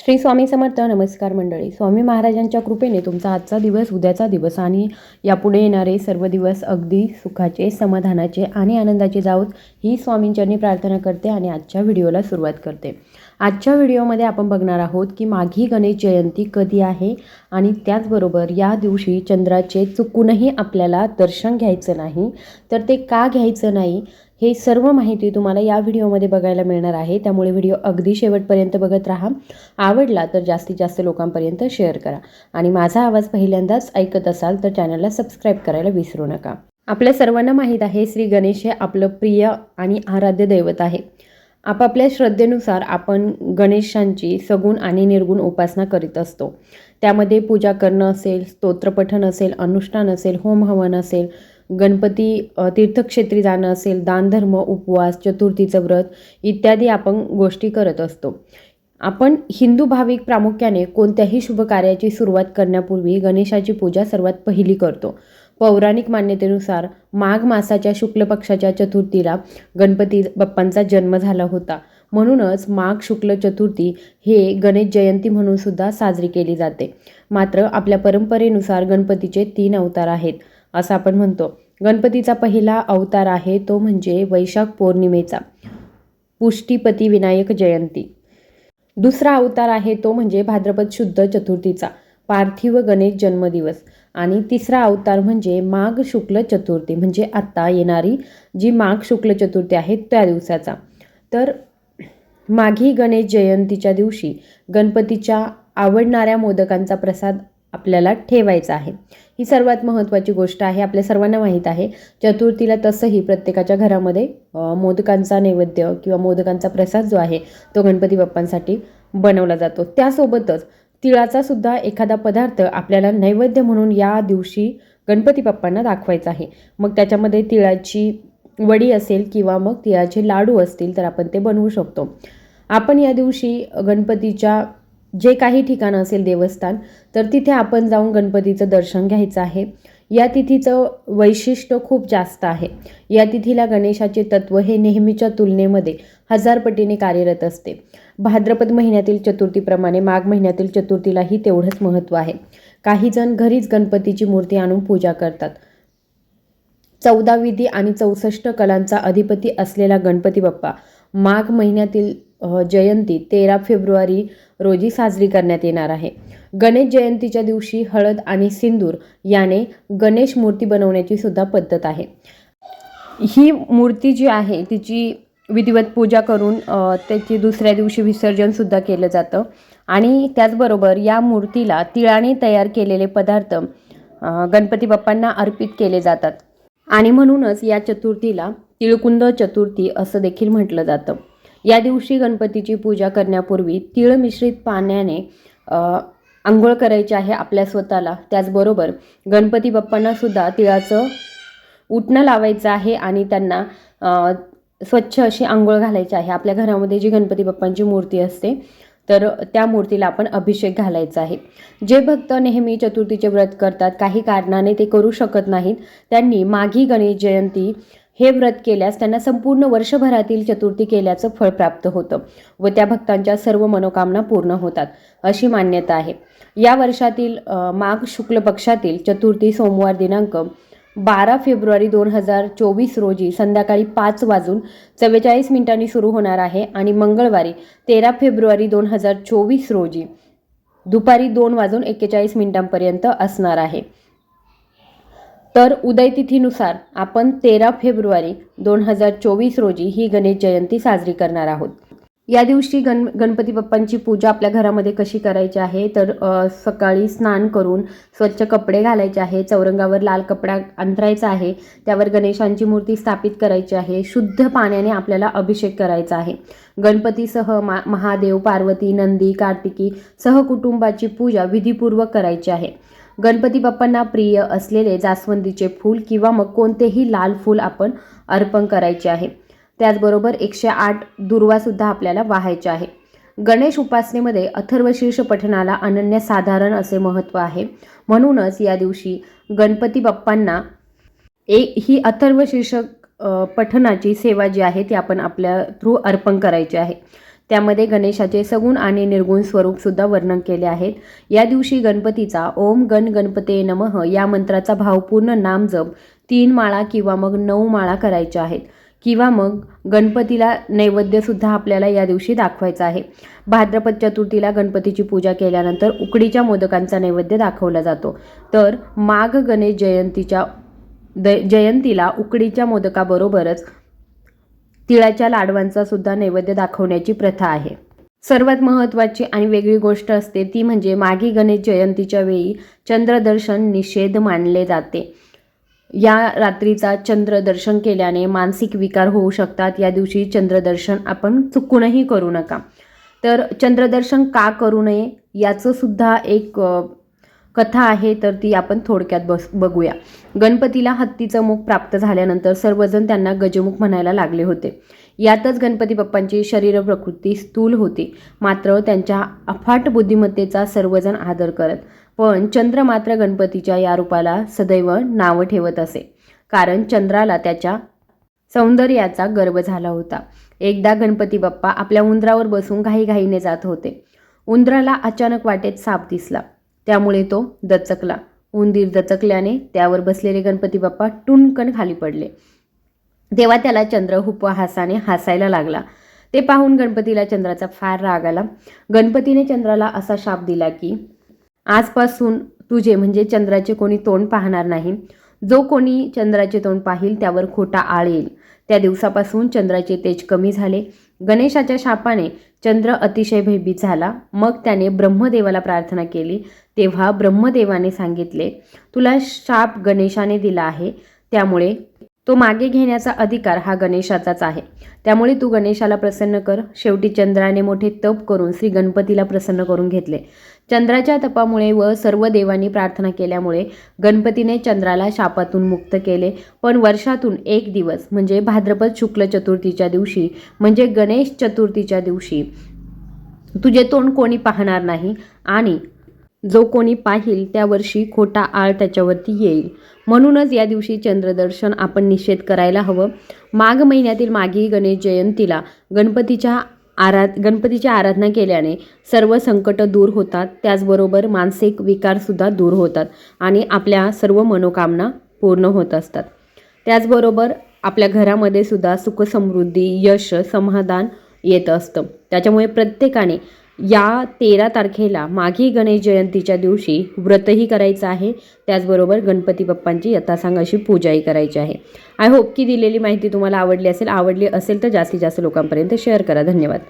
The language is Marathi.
श्री स्वामी समर्थ नमस्कार मंडळी. स्वामी महाराजांच्या कृपेने तुमचा आजचा दिवस उद्याचा दिवस आणि यापुढे येणारे सर्व दिवस अगदी सुखाचे समाधानाचे आणि आनंदाचे जावोत ही स्वामींच्यांनी प्रार्थना करते आणि आजच्या व्हिडिओला सुरुवात करते. आजच्या व्हिडिओमध्ये आपण बघणार आहोत की माघी गणेश जयंती कधी आहे आणि त्याचबरोबर या दिवशी चंद्राचे चुकूनही आपल्याला दर्शन घ्यायचं नाही. तर ते का घ्यायचं नाही? हे सर्व माहिती तुम्हाला या व्हिडिओमध्ये बघायला मिळणार आहे. त्यामुळे व्हिडिओ अगदी शेवटपर्यंत बघत राहा. आवडला तर जास्तीत जास्त लोकांपर्यंत शेअर करा. आणि माझा आवाज पहिल्यांदाच ऐकत असाल तर चॅनलला सबस्क्राईब करायला विसरू नका. आपल्या सर्वांना माहीत आहे श्री गणेश हे आपलं प्रिय आणि आराध्य दैवत आहे. आपापल्या श्रद्धेनुसार आपण गणेशांची सगुण आणि निर्गुण उपासना करीत असतो. त्यामध्ये पूजा करणं असेल स्तोत्रपठण असेल अनुष्ठान असेल होम हवन असेल गणपती तीर्थक्षेत्री जाणं असेल दानधर्म उपवास चतुर्थीचं व्रत इत्यादी आपण गोष्टी करत असतो. आपण हिंदू भाविक प्रामुख्याने कोणत्याही शुभ कार्याची सुरुवात करण्यापूर्वी गणेशाची पूजा सर्वात पहिली करतो. पौराणिक मान्यतेनुसार माघ मासाच्या शुक्ल पक्षाच्या चतुर्थीला गणपती बाप्पांचा जन्म झाला होता. म्हणूनच माघ शुक्ल चतुर्थी हे गणेश जयंती म्हणून सुद्धा साजरी केली जाते. मात्र आपल्या परंपरेनुसार गणपतीचे तीन अवतार आहेत. असं आपण म्हणतो. गणपतीचा पहिला अवतार आहे तो म्हणजे वैशाख पौर्णिमेचा. पुष्टीपती विनायक जयंती. दुसरा अवतार आहे तो म्हणजे भाद्रपद शुद्ध चतुर्थीचा पार्थिव गणेश जन्मदिवस. आणि तिसरा अवतार म्हणजे माघ शुक्ल चतुर्थी म्हणजे आत्ता येणारी जी माघ शुक्ल चतुर्थी आहे त्या दिवसाचा. तर माघी गणेश जयंतीच्या दिवशी गणपतीच्या आवडणाऱ्या मोदकांचा प्रसाद आपल्याला ठेवायचा आहे. ही सर्वात महत्त्वाची गोष्ट आहे आपल्या सर्वांना माहीत आहे. चतुर्थीला तसंही प्रत्येकाच्या घरामध्ये मोदकांचा नैवेद्य किंवा मोदकांचा प्रसाद जो आहे तो गणपती बाप्पांसाठी बनवला जातो. त्यासोबतच तिळाचा सुद्धा एखादा पदार्थ आपल्याला नैवेद्य म्हणून या दिवशी गणपती बाप्पांना दाखवायचा आहे. मग त्याच्यामध्ये तिळाची वडी असेल किंवा मग तिळाचे लाडू असतील तर आपण ते बनवू शकतो. आपण या दिवशी गणपतीच्या जे काही ठिकाण असेल देवस्थान तर तिथे आपण जाऊन गणपतीचं दर्शन घ्यायचं आहे. या तिथीचं वैशिष्ट्य खूप जास्त आहे. या तिथीला गणेशाचे तत्त्व हे नेहमीच्या तुलनेमध्ये हजार पटीने कार्यरत असते. भाद्रपद महिन्यातील चतुर्थीप्रमाणे माघ महिन्यातील चतुर्थीलाही तेवढंच महत्त्व आहे. काही जण घरीच गणपतीची मूर्ती आणून पूजा करतात. चौदा विधी आणि चौसष्ट कलांचा अधिपती असलेला गणपती बाप्पा माघ महिन्यातील जयंती तेरा फेब्रुवारी रोजी साजरी करण्यात येणार आहे. गणेश जयंतीच्या दिवशी हळद आणि सिंदूर याने गणेश मूर्ती बनवण्याची सुद्धा पद्धत आहे. ही मूर्ती जी आहे तिची विधिवत पूजा करून त्याची दुसऱ्या दिवशी विसर्जनसुद्धा केलं जातं. आणि त्याचबरोबर या मूर्तीला तिळाने तयार केलेले पदार्थ गणपती बाप्पांना अर्पित केले जातात. आणि म्हणूनच या चतुर्थीला तिळकुंद चतुर्थी असं देखील म्हटलं जातं. या दिवशी गणपतीची पूजा करण्यापूर्वी तीळ मिश्रित पाण्याने आंघोळ करायची आहे आपल्या स्वतःला. त्याचबरोबर गणपती बाप्पांना सुद्धा तिळाचं उठणं लावायचं आहे आणि त्यांना स्वच्छ अशी आंघोळ घालायची आहे. आपल्या घरामध्ये जी गणपती बाप्पांची मूर्ती असते तर त्या मूर्तीला आपण अभिषेक घालायचा आहे. जे भक्त नेहमी चतुर्थीचे व्रत करतात काही कारणाने ते करू शकत नाहीत. त्यांनी माघी गणेश जयंती हे व्रत केल्यास त्यांना संपूर्ण वर्षभरातील चतुर्थी केल्याचं फळ प्राप्त होतं व त्या भक्तांच्या सर्व मनोकामना पूर्ण होतात अशी मान्यता आहे. या वर्षातील माघ शुक्ल पक्षातील चतुर्थी सोमवार दिनांक बारा फेब्रुवारी दोन हजार चोवीस रोजी संध्याकाळी पाच वाजून चव्वेचाळीस मिनिटांनी सुरू होणार आहे आणि मंगळवारी तेरा फेब्रुवारी दोन हजार चोवीस रोजी दुपारी दोन वाजून एक्केचाळीस मिनिटांपर्यंत असणार आहे. तर उदयतिथीनुसार आपण तेरा फेब्रुवारी दोन हजार चोवीस रोजी ही गणेश जयंती साजरी करणार आहोत. या दिवशी गण गणपती बाप्पांची पूजा आपल्या घरामध्ये कशी करायची आहे तर सकाळी स्नान करून स्वच्छ कपडे घालायचे आहे चौरंगावर लाल कपडा अंतरायचा आहे त्यावर गणेशांची मूर्ती स्थापित करायची आहे शुद्ध पाण्याने आपल्याला अभिषेक करायचा आहे. गणपतीसह मा महादेव पार्वती नंदी कार्तिकी सहकुटुंबाची पूजा विधीपूर्वक करायची आहे. गणपती बाप्पांना प्रिय असलेले जास्वंदीचे फूल किंवा मग कोणतेही लाल फूल आपण अर्पण करायचे आहे. त्याचबरोबर एकशे आठ दुर्वासुद्धा आपल्याला वाहायचे आहे. गणेश उपासनेमध्ये अथर्वशीर्ष पठणाला अनन्यसाधारण असे महत्त्व आहे. म्हणूनच या दिवशी गणपती बाप्पांना एक ही अथर्वशीर्ष पठणाची सेवा जी आहे ती आपण आपल्या थ्रू अर्पण करायची आहे. त्यामध्ये गणेशाचे सगुण आणि निर्गुण स्वरूपसुद्धा वर्णन केले आहेत. या दिवशी गणपतीचा ओम गण गणपते नमः या मंत्राचा भावपूर्ण नाम जप तीन माळा किंवा मग नऊ माळा करायच्या आहेत. किंवा मग गणपतीला नैवेद्यसुद्धा आपल्याला या दिवशी दाखवायचा आहे. भाद्रपद चतुर्थीला गणपतीची पूजा केल्यानंतर उकडीच्या मोदकांचा नैवेद्य दाखवला जातो. तर माघ गणेश जयंतीच्या द जयंतीला उकडीच्या मोदकाबरोबरच तिळाच्या लाडवांचा सुद्धा नैवेद्य दाखवण्याची प्रथा आहे. सर्वात महत्त्वाची आणि वेगळी गोष्ट असते ती म्हणजे मागी गणेश जयंतीच्या वेळी चंद्रदर्शन निषेध मानले जाते. या रात्रीचा चंद्रदर्शन केल्याने मानसिक विकार होऊ शकतात. या दिवशी चंद्रदर्शन आपण चुकूनही करू नका. तर चंद्रदर्शन का करू नये याचं सुद्धा एक कथा आहे तर ती आपण थोडक्यात बस बघूया. गणपतीला हत्तीचं मुख प्राप्त झाल्यानंतर सर्वजण त्यांना गजमुख म्हणायला लागले होते. यातच गणपती बाप्पांची शरीर प्रकृती स्थूल होती. मात्र त्यांच्या अफाट बुद्धिमत्तेचा सर्वजण आदर करत. पण चंद्र मात्र गणपतीच्या या रूपाला सदैव नावं ठेवत असे. कारण चंद्राला त्याच्या सौंदर्याचा गर्व झाला होता. एकदा गणपती बाप्पा आपल्या उंदरावर बसून घाईघाईने जात होते. उंदराला अचानक वाटेत साप दिसला. त्यामुळे तो दचकला. उंदीर दचकल्याने त्यावर बसलेले गणपती बाप्पा टुणकन खाली पडले. तेव्हा त्याला चंद्र उपहासाने हसायला लागला. ते पाहून गणपतीला चंद्राचा फार राग आला. गणपतीने चंद्राला असा शाप दिला की आजपासून तुझे म्हणजे चंद्राचे कोणी तोंड पाहणार नाही. जो कोणी चंद्राचे तोंड पाहिल त्यावर खोटा आळ येईल. त्या दिवसापासून चंद्राचे तेज कमी झाले. गणेशाच्या शापाने चंद्र अतिशय भयभीत झाला. मग त्याने ब्रह्मदेवाला प्रार्थना केली. तेव्हा ब्रह्मदेवाने सांगितले तुला शाप गणेशाने दिला आहे. त्यामुळे तो मागे घेण्याचा अधिकार हा गणेशाचाच आहे. त्यामुळे तू गणेशाला प्रसन्न कर. शेवटी चंद्राने मोठे तप करून श्री गणपतीला प्रसन्न करून घेतले. चंद्राच्या तपामुळे व सर्व देवांनी प्रार्थना केल्यामुळे गणपतीने चंद्राला शापातून मुक्त केले. पण वर्षातून एक दिवस म्हणजे भाद्रपद शुक्ल चतुर्थीच्या दिवशी म्हणजे गणेश चतुर्थीच्या दिवशी तुझे तोंड कोणी पाहणार नाही आणि जो कोणी पाहिल त्या वर्षी खोटा आळ त्याच्यावरती येईल. म्हणूनच या दिवशी चंद्रदर्शन आपण निषेध करायला हवं. माघ महिन्यातील मागी गणेश जयंतीला गणपतीच्या आरा गणपतीची आराधना केल्याने सर्व संकट दूर होतात. त्याचबरोबर मानसिक विकारसुद्धा दूर होतात आणि आपल्या सर्व मनोकामना पूर्ण होत असतात. त्याचबरोबर आपल्या घरामध्ये सुद्धा सुखसमृद्धी यश समाधान येत असतं. त्याच्यामुळे प्रत्येकाने या तेरा तारखेला माघी गणेश जयंतीच्या दिवशी व्रतही करायचं आहे. त्याचबरोबर गणपती बाप्पांची यथासांग अशी पूजाही करायची आहे. आय होप की दिलेली माहिती तुम्हाला आवडली असेल. आवडली असेल तर जास्तीत जास्त लोकांपर्यंत शेअर करा. धन्यवाद.